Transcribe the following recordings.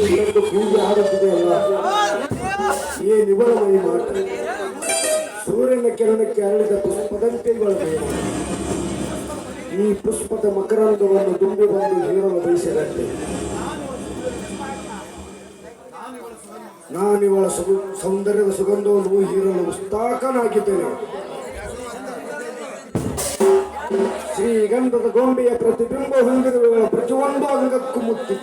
ಕುಹು ಎಂದು ಕೂಗಿ ಆಡುತ್ತಿದೆಯಲ್ಲ ಈ ನಿಬರಮೈ ಮಾಟ ಸೂರ್ಯನ ಕಿರಣಕ್ಕೆ ಅರಳಿದ ಪುಷ್ಪದಂತೆ ಈ ಪುಷ್ಪದ ಮಕರಂದವನ್ನು ತುಂಬಿ ಬಂದು ಹೇರಲು ಬಯಸಿದಂತೆ. ನಾನಿವಳ ಸುಗು, ಸೌಂದರ್ಯದ ಸುಗಂಧವನ್ನು ಹೀರಲು ಉಸ್ತಾಕನಾಗಿದ್ದೇನೆ ಶ್ರೀಗಂಧದ ಗೊಂಬೆಯ ಪ್ರತಿಬಿಂಬ ಹೊಂದಿರುವ ಪ್ರತಿಯೊಂದು ಅಂಗಕ್ಕೂ ಮುತ್ತಿ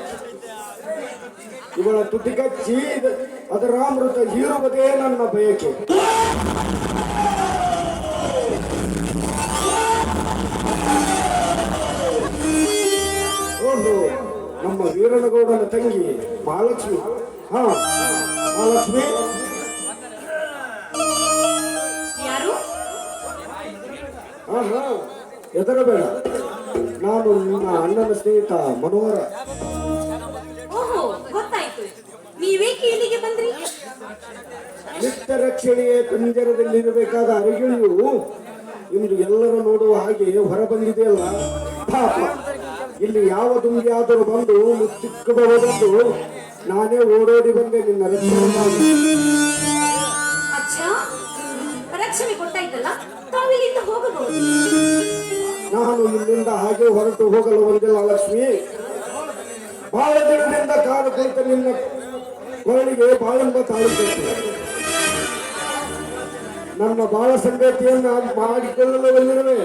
ಇವಳ ತುಟಿಗಚ್ಚಿ ಅದು ಅದರ ಅಮೃತ ಹೀರುವುದೇ ನನ್ನ ಬಯಕೆ. ಓಹೋ ನಮ್ಮ ವೀರನಗೌಡನ ತಂಗಿ ಮಹಾಲಕ್ಷ್ಮಿ. ಹಾ ಮಹಾಲಕ್ಷ್ಮಿ. ಹಾ ಹಾ ಎದರಬೇಡ ನಾನು ನಿನ್ನ ಅಣ್ಣನ ಸ್ನೇಹಿತ ಮನೋಹರ. ನೀವೇಕೆ ಇಲ್ಲಿಗೆ ಬಂದ್ರಿ? ನಿತ್ಯ ರಕ್ಷಣೆಯ ಪಂಜರದಲ್ಲಿರಬೇಕಾದ ಅರಗಿಳಿಯು ಇಂದು ಎಲ್ಲರೂ ನೋಡುವ ಹಾಗೆ ಹೊರಬಂದಿದೆಯಲ್ಲ ಪಾಪ. ಇಲ್ಲಿ ಯಾವ ದುಂಬಿಯಾದರೂ ಬಂದು ಮುಚ್ಚಿಕ್ಕಬಹುದೆಂದು ನಾನೇ ಓಡೋಡಿ ಬಂದೆ ನಿನ್ನ ರಕ್ಷಣೆ ಮಾಡಿ. ಅಚ್ಚಾ. ರಕ್ಷಣೆ ಕೊಟ್ಟಾಯ್ತಲ್ಲ? ತಾವಿಲ್ಲಿಂದ ಹೋಗಬಹುದು. ನಾನು ಇಲ್ಲಿಂದ ಹಾಗೆ ಹೊರಟು ಹೋಗಲು ಬಂದಿಲ್ಲ ಲಕ್ಷ್ಮಿ. ಬಹಳ ದಿನದಿಂದ ಕಾದು ಕುಳಿತ ನಿನ್ನ ಕೊರಳಿಗೆ ಬಾಳಂಬ ತಾಳಿಸಬೇಕು ನನ್ನ ಬಾಳ ಸಂಗತಿಯನ್ನು ಮಾಡಿಕೊಳ್ಳಲು ಬಂದಿರುವೆ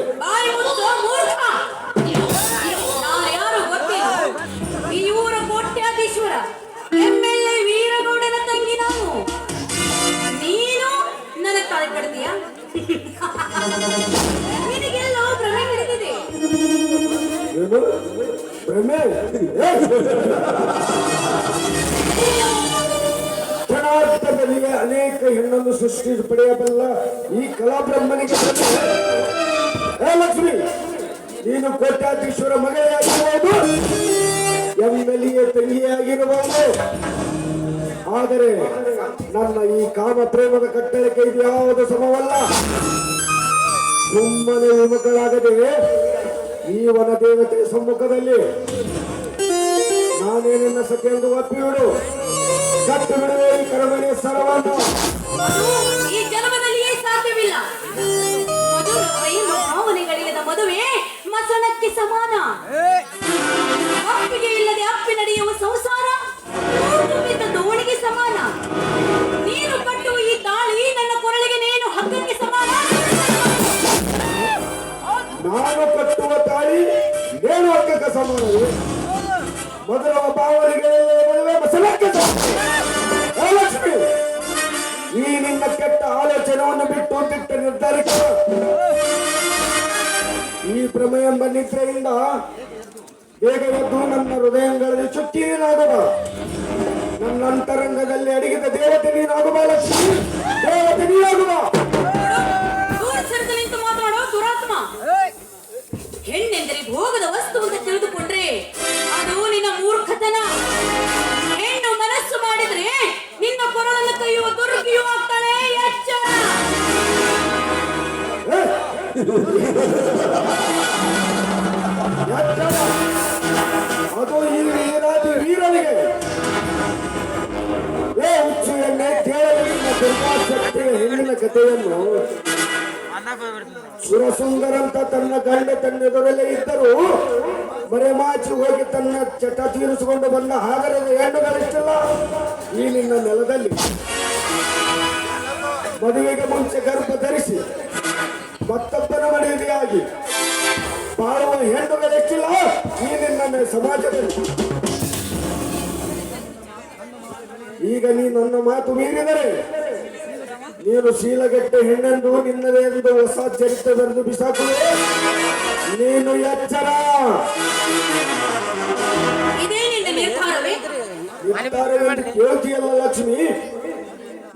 ಅನೇಕ ಹೆಣ್ಣನ್ನು ಸೃಷ್ಟಿ ಪಡೆಯಬಲ್ಲ ಈ ಕಲಾಬ್ರಹ್ಮನಿಗೆ ಲಕ್ಷ್ಮಿ, ನೀನು ಕೋಟ್ಯಾಧೀಶ್ವರ ಮಗಳಾಗಿರಬಹುದು ಎಂ ಎಲ್ ಎ ತಂಗಿಯಾಗಿರಬಹುದು ಆದರೆ ನನ್ನ ಈ ಕಾಮ ಪ್ರೇಮದ ಕಟ್ಟಳಕ್ಕೆ ಇದು ಯಾವುದು ಸಮವಲ್ಲ? ಸುಮ್ಮನೆ ಮಕ್ಕಳಾಗದೆ ಈ ವನ ದೇವತೆ ಸಮ್ಮುಖದಲ್ಲಿ ನಾನೇ ನಿನ್ನ ಎಂದು ಕಟ್ಟು ಬಿಡುವೆ ಈ ಕರಮನೆ ಸರವನ್ನು. ಅದು ಈ ಜನ್ಮದಲ್ಲಿಯೇ ಸಾಧ್ಯವಿಲ್ಲ. ಭಾವನೆಗಳಿಲ್ಲದ ಮದುವೆ ಮಸಣಕ್ಕೆ ಸಮಾನ. ಅಪ್ಪಿಗೆ ಇಲ್ಲದೆ ಅಪ್ಪಿ ನಡೆಯುವ ಸಂಸಾರ. ದಿಟ್ಟ ನಿರ್ಧಾರಕ್ಕೆ. ಈ ಪ್ರಮೇಯ ಬಂದಿದ್ದರಿಂದ ಬೇಗ ಎದ್ದು ನನ್ನ ಹೃದಯಗಳಲ್ಲಿ ಚುಕ್ಕಿ ನೀನಾಗುವ. ನನ್ನ ಅಂತರಂಗದಲ್ಲಿ ಅಡಗಿದ ದೇವತೆ ನೀನಾಗುವ, ಲಕ್ಷ್ಮಿ. ದೇವತೆ ನೀನಾಗುವ. ಹೆಣ್ಣೆಂದರೆ ಭೋಗದ ವಸ್ತು ಅಂತ ತಿಳಿದುಕೊಂಡ್ರೆ ಅದು ನಿನ್ನ ಮೂರ್ಖತನ. ಹೆಣ್ಣು ಮನಸ್ಸು ಮಾಡಿದ್ರೆ ಅದು ಈ ವೀರಾದಿ ವೀರನಿಗೆ ಏ ಹುಚ್ಚು ಎಣ್ಣೆ ಕೇಳಲಿಲ್ಲ ದುರ್ಗಾಶಕ್ತಿಯ ಹೆಣ್ಣಿನ ಕಥೆಯನ್ನು ಸುರಸುಂದರಂತ ತನ್ನ ಗಂಡ ತನ್ನ ಇದ್ದರೂ ಇದ್ದರು ಮರೆಮಾಚಿ ಹೋಗಿ ತನ್ನ ಚಟ ತೀರಿಸಿಕೊಂಡು ಬಂದ ಹಾಗರದ ಹೆಣ್ಣುಗಳಿಷ್ಟಲ್ಲ ಈ ನಿನ್ನ ನೆಲದಲ್ಲಿ ಮದುವೆಗೆ ಮುಂಚೆ ಗರ್ಭ ಧರಿಸಿ ಮತ್ತೊಬ್ಬನ ಮನೆಯದಿಯಾಗಿ ಬಾಳುವ ಹೆಣ್ಣುಗಳೆಷ್ಟಿಲ್ಲ ಈ ನಿನ್ನ ಸಮಾಜದಲ್ಲಿ ಈಗ ನೀ ನನ್ನ ಮಾತು ಮೀರಿದರೆ ನೀನು ಶೀಲಗಟ್ಟೆ ಹೆಣ್ಣೆಂದು ನಿನ್ನದೇ ಹೊಸ ಚರಿತ್ರೆ ಬರೆದು ಬಿಸಾಕುವೆ. ನೀನು ಎಚ್ಚರ. ಕೇಳ್ತೀಯಲ್ಲ ಲಕ್ಷ್ಮಿ?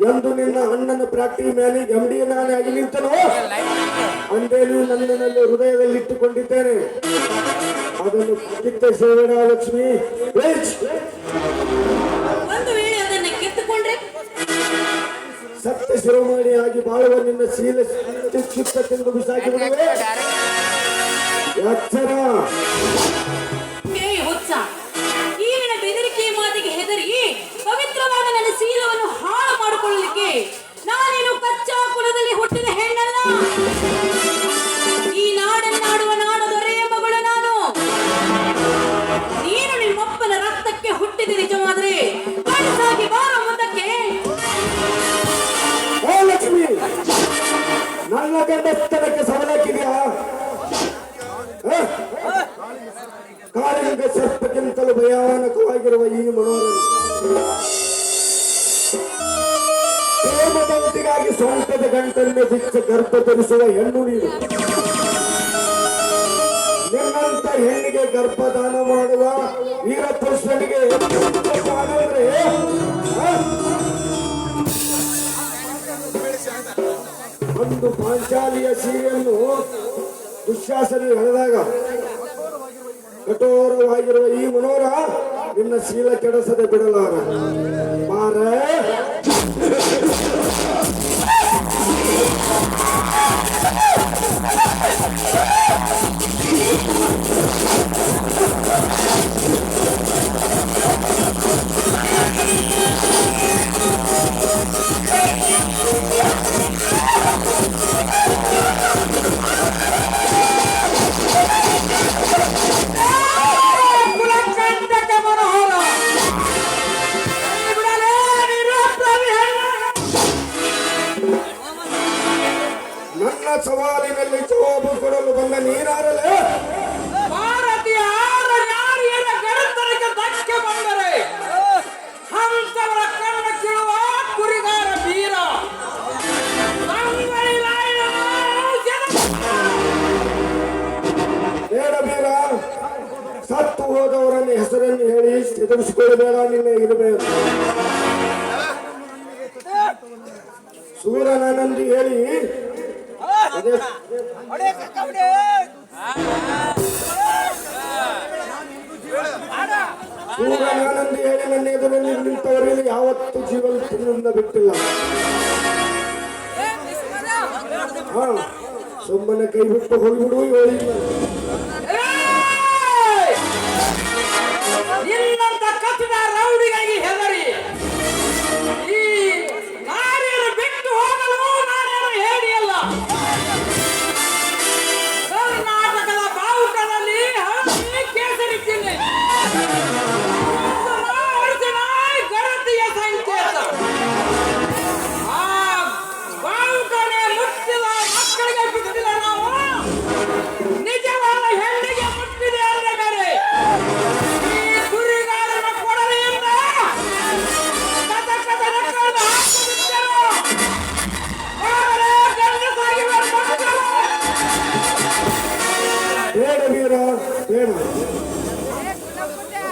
ಎಂದು ನಿನ್ನ ಅಣ್ಣನ ಪ್ರಾಕ್ಟಿ ಮೇಲೆ ಗಂಭೀರ ನಾನಾಗಿ ನಿಂತನು. ಅಂದೇನು ನನ್ನಲ್ಲಿ ಹೃದಯದಲ್ಲಿ ಇಟ್ಟುಕೊಂಡಿದ್ದೇನೆ ಅದನ್ನು ಕಿತ್ತರಿಸಬೇಡ ಲಕ್ಷ್ಮಿ. ಸತ್ಯ ಶಿರೋಮಣಿ ಆಗಿ ಬಾಳುವ ನಿನ್ನ ಶೀಲ ಚಿತ್ತ ತಿಂದು ಬಿಸಾಕಿ ಬಿಡುವೆ? ಎಚ್ಚರ ಹೇ ಹಾಳು ಮಾಡಿಕೊಳ್ಳಲಿಕ್ಕೆ ನಾನೇನು ಕಚ್ಚಾ ಕುಲದಲ್ಲಿ ಹುಟ್ಟಿದ ಹೆಣ್ಣಲ್ಲ? ಈ ನಾಡನ್ನಾಡುವ ನಾಡ ದೊರೆಯ ಮಗಳು ನಾನು. ನೀನು ನಿಮ್ಮಪ್ಪನ ರಕ್ತಕ್ಕೆ ಹುಟ್ಟಿದ ನಿಜವಾದ್ರೆ ಕನಸಾಗಿ ಬಾರ ಮುಂದಕ್ಕೆ. ಓ ಲಕ್ಷ್ಮಿ ನನ್ನ ಗಂಡಸ್ತನಕ್ಕೆ ಸವಲಕ್ಕಿದೆಯಾ ಕಾಳಿಂಗ ಸರ್ಪಕ್ಕಿಂತಲೂ ಭಯಾನಕವಾಗಿರುವ ಈ ಮನೋರಂಜನೆ ಪ್ರೇಮದಂತಿಗಾಗಿ ಸೊಂಟದ ಗಂಟನ್ನು ಬಿಚ್ಚ ಗರ್ಭ ಧರಿಸುವ ಹೆಣ್ಣು ನೀನು. ನಿನ್ನಂತ ಹೆಣ್ಣಿಗೆ ಗರ್ಭದಾನ ಮಾಡುವ ವೀರ ಪುರುಷನಿಗೆ ಒಂದು ಪಾಂಚಾಲಿಯ ಸೀರೆಯನ್ನು ದುಶ್ಯಾಸನ ಹೇಳಿದಾಗ ಕಠೋರವಾಗಿರುವ ಈ ಮನೋರ ನಿನ್ನ ಶೀಲ ಕೆಡಸದೆ ಬಿಡಲಾರ ಮಾರ ಬಂದ ನೀನಾರಲೇ ಭಾರತೀಯ ಆರ ನಾರಿಯರ ಗಡತನಕ್ಕೆ ಧಕ್ಕೆ ಬಂದರೆ ಹಂತವರ ಕರ್ಣ ಕೀಳುವ ಕುರಿಗಾರ ವೀರ ಅಂಗಡಿ ರಾಯನ ಜನ- ಬೇಡ ಬೇಡ ಸತ್ತು ಹೋದವರನ್ನ ಹೆಸರನ್ನು ಹೇಳಿ ಎದುರಿಸಿಕೊಳ್ಳಬೇಡ ನಿನ್ನ ಇರಬೇಕು ಸೂರ್ಯನಾನಂದಿ ಹೇಳಿ ಸೂರ್ಯನಾನಂದಿ ಹೇಳಿ ನನ್ನ ಎದುರಲ್ಲಿ ನಿಂತವರಲ್ಲಿ ಯಾವತ್ತೂ ಜೀವನದಿಂದ ಬಿಟ್ಟಿಲ್ಲ. ಸುಮ್ಮನೆ ಕೈ ಬಿಟ್ಟು ಹೋಗಿಬಿಡು ಹೇಳಿ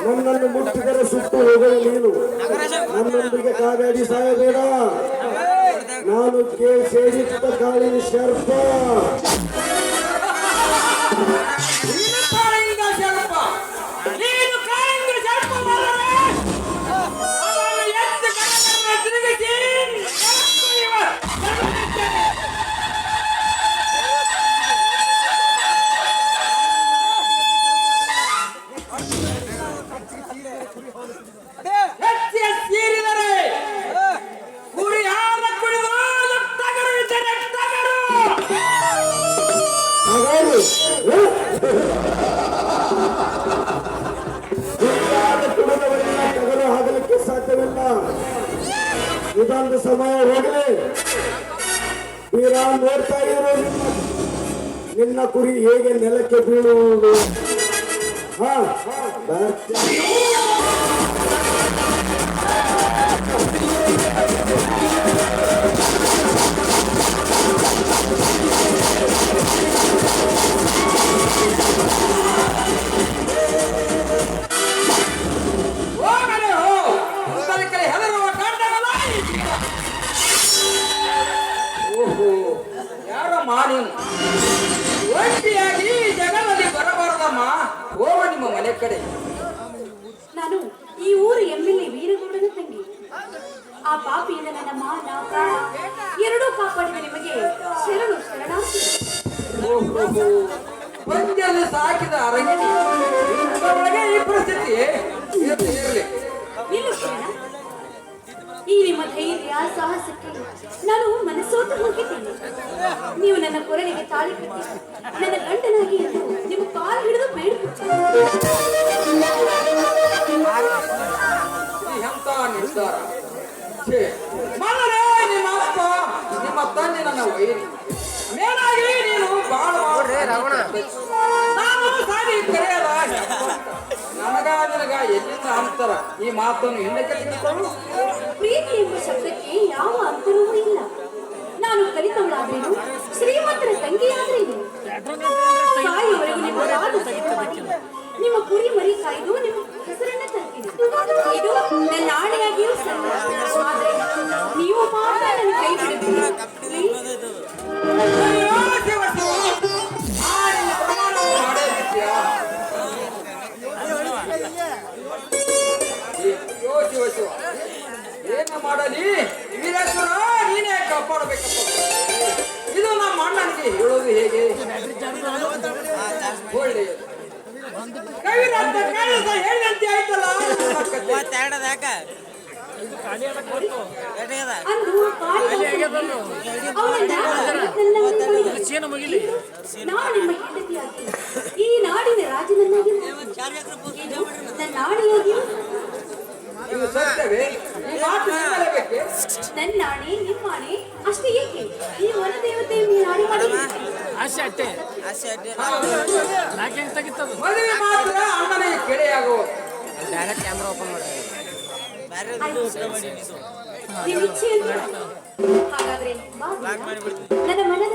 ನನ್ನನ್ನು ಮುಟ್ಟಿದರೆ ಸುಟ್ಟು ಹೋಗಲು ನೀನು. ನನ್ನೊಂದಿಗೆ ಕಾಗಾಡಿ ಸಾಯಬೇಡ. ನಾನು ಕೇಳಿ ಸೇರಿಸಿದ ಕಾಳಿನ ಶರ್ಪ. ಇದೊಂದು ಸಮಯ ಹೋಗಲಿ. ವೀರ ನೋಡ್ತಾ ಇರೋ ನಿನ್ನ ಕುರಿ ಹೇಗೆ ನೆಲಕ್ಕೆ ಬೀಳುವುದು? ಹಾ ಆ ಪಾಪಿಯಿಂದ ನನ್ನ ಮಾನ ಪ್ರಾಣ ಎರಡೂ ಕಾಪಾಡಿದ ನಿಮಗೆ ಶರಣು ಶರಣಾರ್ಥಿ. ಪಂದ್ಯದಲ್ಲಿ ಸಾಕಿದ ಅರಗಿಣಿ ಈ ಪರಿಸ್ಥಿತಿ. ಇರಲಿ ಇರಲಿ. ಈ ನಿಮ್ಮ ಧೈರ್ಯ ಸಾಹಸಕ್ಕೆ ನಾನು ಮನಸ್ಸೋತು ಹೋಗಿದ್ದೇನೆ. ನೀವು ನನ್ನ ಕೊರಳಿಗೆ ತಾಳಿ ಕಟ್ಟಿ ನನ್ನ ಗಂಡನಾಗಿ ಎಂದು ಮೇಲಾಗಿ ನೀನು ಬಾಳ ನಾನು ಸಾಗಿ ಕರೆಯಲ್ಲ ನನಗ ನಿನಗ ಎಲ್ಲಿಂದ ಅಂತರ? ಈ ಮಾತನ್ನು ಹಿಂದಕ್ಕೆ ತೆಗೆದುಕೊಳ್ಳು. ಪ್ರೀತಿ ಎಂಬ ಶಬ್ದಕ್ಕೆ ಯಾವ ಅಂತರವೂ ಇಲ್ಲ. ನಾನು ಕಲಿತವಳಾದ್ರೇನು? ಶ್ರೀಮಂತರ ತಂಗಿಯಾದ್ರೇನು? ಮಾಡಲಿ ವೀರೇಶ್ವರ ನೀನೇ ಕಾಪಾಡಬೇಕಪ್ಪ ಇದು ನಮ್ಮ ಅಣ್ಣನಿಗೆ ಹೇಳೋದು ಹೇಗೆ? ಒಳ್ಳೆಯದು ಹೇಳಿದಂತೆ ಆಯ್ತಲ್ಲ? ಈ ನಾಡಿನ ರಾಜನನ್ನಾಗಿ ನಾಡಿಯಾಗಿ ನನ್ನ ನಿಮ್ಮ ಆಣೆ ಅಷ್ಟೇ ಏಕೆ? ಈ ಮಾಡಿ ಆಸೆ ಅಟ್ಟೆ. ಆಸೆ ನಾಕೆ ಮದುವೆ ಮಾತ್ರ ಡೈರೆಕ್ಟ್ ಕ್ಯಾಮ್ರಾ ಓಪನ್ ಮಾಡಿ. ಬೇರೆ ಇಚ್ಛೆ ಹಾಗಾದ್ರೆ ನನ್ನ ಮನದ